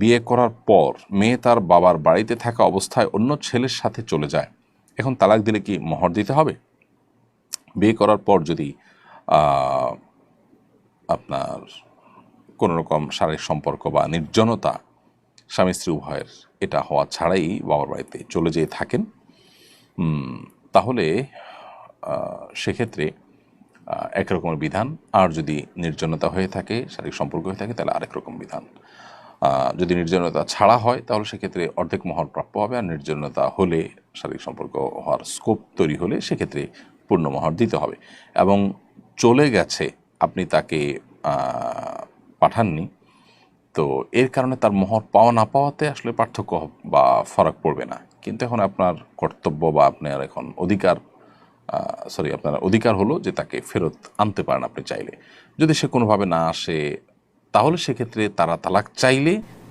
বিয়ে করার পর মেয়ে তার বাবার বাড়িতে থাকা অবস্থায় অন্য ছেলের সাথে চলে যায়। এখন তালাক দিলে কি মোহর দিতে হবে? বিয়ে করার পর যদি আপনার কোনো রকম শারীরিক সম্পর্ক বা নির্জনতা স্বামী স্ত্রী উভয়ের এটা হওয়া ছাড়াই বাবার বাড়িতে চলে যেয়ে থাকেন তাহলে সেক্ষেত্রে একরকমের বিধান। আর যদি নির্জনতা হয়ে থাকে, শারীরিক সম্পর্ক হয়ে থাকে, তাহলে আরেক রকম বিধান। যদি নির্জনতা ছাড়া হয়, তাহলে সেক্ষেত্রে অর্ধেক মোহর প্রাপ্য হবে আর নির্জনতা হলে, শারীরিক সম্পর্ক হওয়ার স্কোপ তৈরি হলে সেক্ষেত্রে পূর্ণ মোহর দিতে হবে। এবং চলে গেছে, আপনি তাকে পাঠাননি, তো এর কারণে তার মোহর পাওয়া না পাওয়াতে আসলে পার্থক্য বা ফারাক পড়বে না। কিন্তু এখন আপনার কর্তব্য বা আপনার এখন অধিকার সরি আপনার অধিকার হলো যে তাকে ফেরত আনতে পারেন আপনি চাইলে। যদি সে কোনোভাবে না আসে তাহলে সেক্ষেত্রে তারা তালাক চাইলে